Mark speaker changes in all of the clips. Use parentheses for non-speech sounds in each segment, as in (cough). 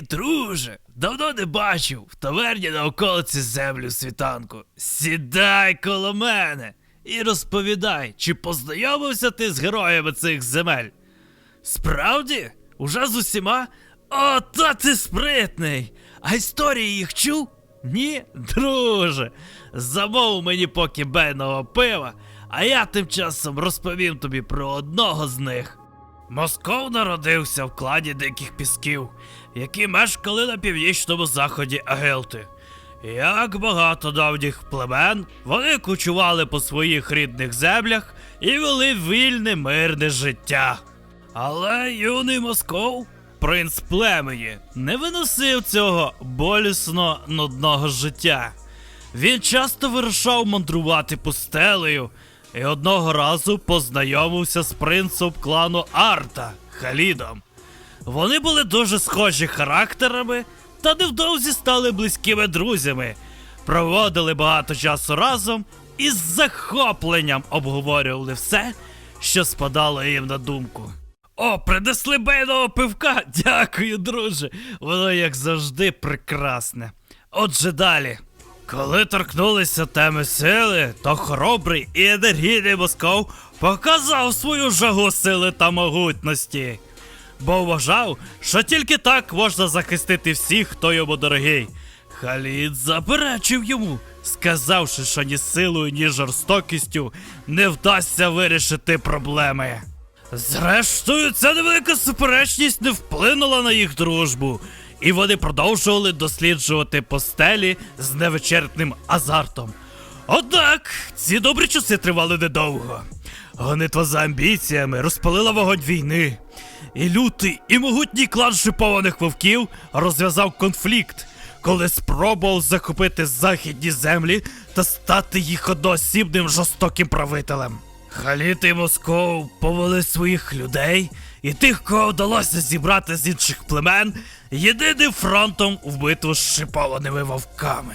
Speaker 1: Друже! Давно не бачив в таверні на околиці землю світанку. Сідай коло мене і розповідай, чи познайомився ти з героями цих земель? Справді? Уже з усіма? О, та ти спритний! А історії їх чув? Ні, друже. Замов мені поки бейного пива, а я тим часом розповім тобі про одного з них. Москов народився в кладі диких пісків, які мешкали на північному заході Агелти. Як багато давніх племен, вони кочували по своїх рідних землях і вели вільне мирне життя. Але юний Москов, принц племені, не виносив цього болісно нудного життя. Він часто вирушав мандрувати пустелею і одного разу познайомився з принцем клану Арта Халідом. Вони були дуже схожі характерами та невдовзі стали близькими друзями, проводили багато часу разом і з захопленням обговорювали все, що спадало їм на думку. О, принесли бейного пивка! (laughs) Дякую, друже. Воно, як завжди, прекрасне. Отже, далі. Коли торкнулися теми сили, то хоробрий і енергійний Москов показав свою жагу сили та могутності. Бо вважав, що тільки так можна захистити всіх, хто йому дорогий. Халід заперечив йому, сказавши, що ні силою, ні жорстокістю не вдасться вирішити проблеми. Зрештою, ця невелика суперечність не вплинула на їх дружбу, і вони продовжували досліджувати постелі з невичерпним азартом. Однак ці добрі часи тривали недовго. Гонитва за амбіціями розпалила вогонь війни. І лютий і могутній клан шипованих вовків розв'язав конфлікт, коли спробував захопити західні землі та стати їх одноосібним жорстоким правителем. Халіт і Москов повели своїх людей і тих, кого вдалося зібрати з інших племен, єдиним фронтом в битву з шипованими вовками.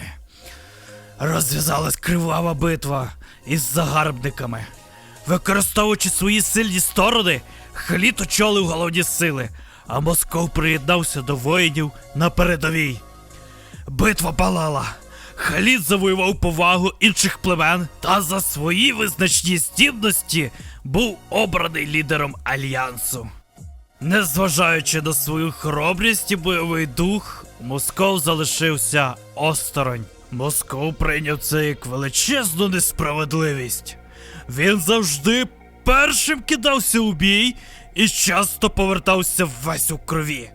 Speaker 1: Розв'язалась кривава битва із загарбниками. Використовуючи свої сильні сторони, Халіт очолив головні сили, а Москов приєднався до воїнів на передовій. Битва палала. Халід завоював повагу інших племен та за свої визначні здібності був обраний лідером альянсу. Незважаючи на свою хоробрість і бойовий дух, Москов залишився осторонь. Москов прийняв це як величезну несправедливість. Він завжди першим кидався у бій і часто повертався весь у крові.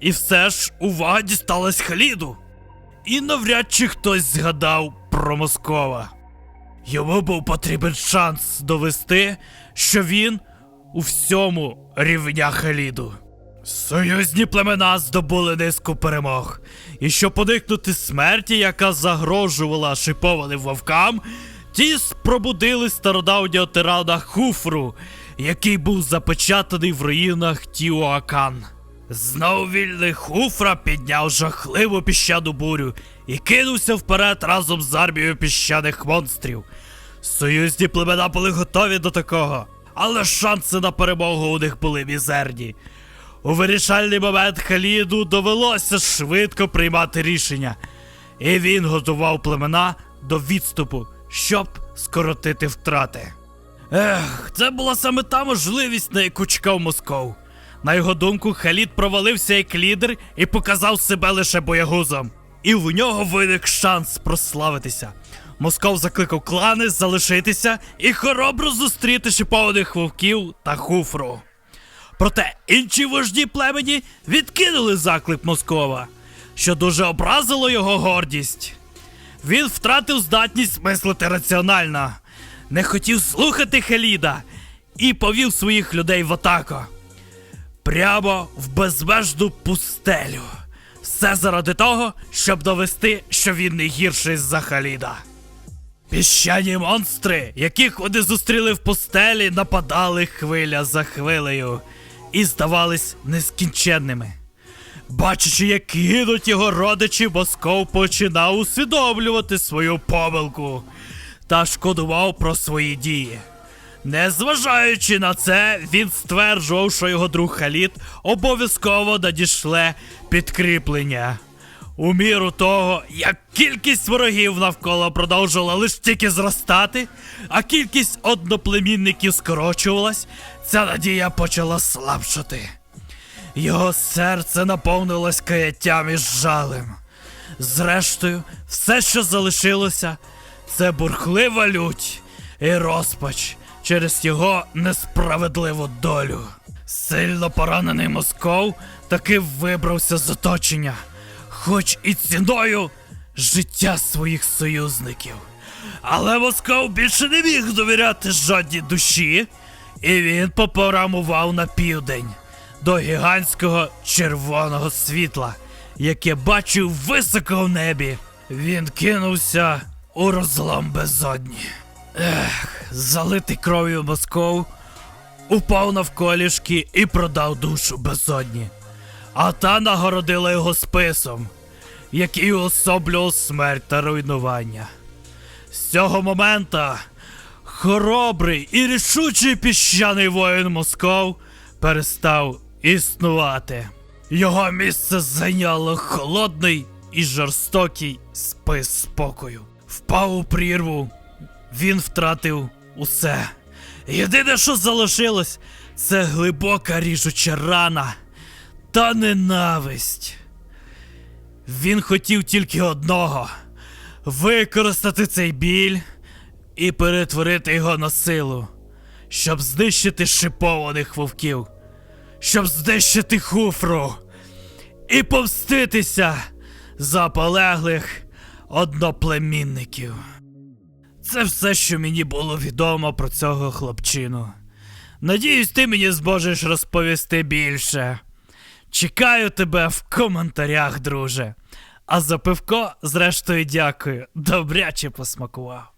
Speaker 1: І все ж увага дісталась Халіду. І навряд чи хтось згадав про Москова. Йому був потрібен шанс довести, що він у всьому рівня Халіду. Союзні племена здобули низку перемог. І щоб уникнути смерті, яка загрожувала шипованим вовкам, ті пробудили стародавнього тирана Хуфру, який був запечатаний в руїнах Тіоакан. Знов вільний Хуфра підняв жахливу піщану бурю і кинувся вперед разом з армією піщаних монстрів. Союзні племена були готові до такого, але шанси на перемогу у них були мізерні. У вирішальний момент Халіду довелося швидко приймати рішення, і він готував племена до відступу, щоб скоротити втрати. Ех, це була саме та можливість, на яку чекав Москов. На його думку, Халід провалився як лідер і показав себе лише боягузом. І в нього виник шанс прославитися. Москов закликав клани залишитися і хоробро зустріти шипованих вовків та хуфру. Проте інші вожді племені відкинули заклик Москова, що дуже образило його гордість. Він втратив здатність мислити раціонально, не хотів слухати Халіда і повів своїх людей в атаку. Прямо в безмежну пустелю. Все заради того, щоб довести, що він не гірший за Халіда. Піщані монстри, яких вони зустріли в пустелі, нападали хвиля за хвилею і здавались нескінченними. Бачачи, як гинуть його родичі, Москов починав усвідомлювати свою помилку та шкодував про свої дії. Незважаючи на це, він стверджував, що його друг Халід обов'язково надішле підкріплення. У міру того, як кількість ворогів навколо продовжувала лише тільки зростати, а кількість одноплемінників скорочувалась, ця надія почала слабшати. Його серце наповнилось каяттям і жалем. Зрештою, все, що залишилося, це бурхлива лють і розпач через його несправедливу долю. Сильно поранений Москов таки вибрався з оточення, хоч і ціною життя своїх союзників. Але Москов більше не міг довіряти жодній душі, і він попорамував на південь до гігантського червоного світла, яке бачив високо в небі. Він кинувся у розлом безодні. Ех, залитий кров'ю Москов упав навколішки і продав душу безодні. А та нагородила його списом, який уособлював смерть та руйнування. З цього момента хоробрий і рішучий піщаний воїн Москов перестав існувати. Його місце зайняло холодний і жорстокий спис спокою. Впав у прірву, він втратив усе. Єдине, що залишилось, це глибока ріжуча рана та ненависть. Він хотів тільки одного використати цей біль і перетворити його на силу, щоб знищити шипованих вовків, щоб знищити хуфру і помститися за полеглих одноплемінників. Це все, що мені було відомо про цього хлопчину. Надіюсь, ти мені зможеш розповісти більше. Чекаю тебе в коментарях, друже. А за пивко, зрештою, дякую. Добряче посмакував.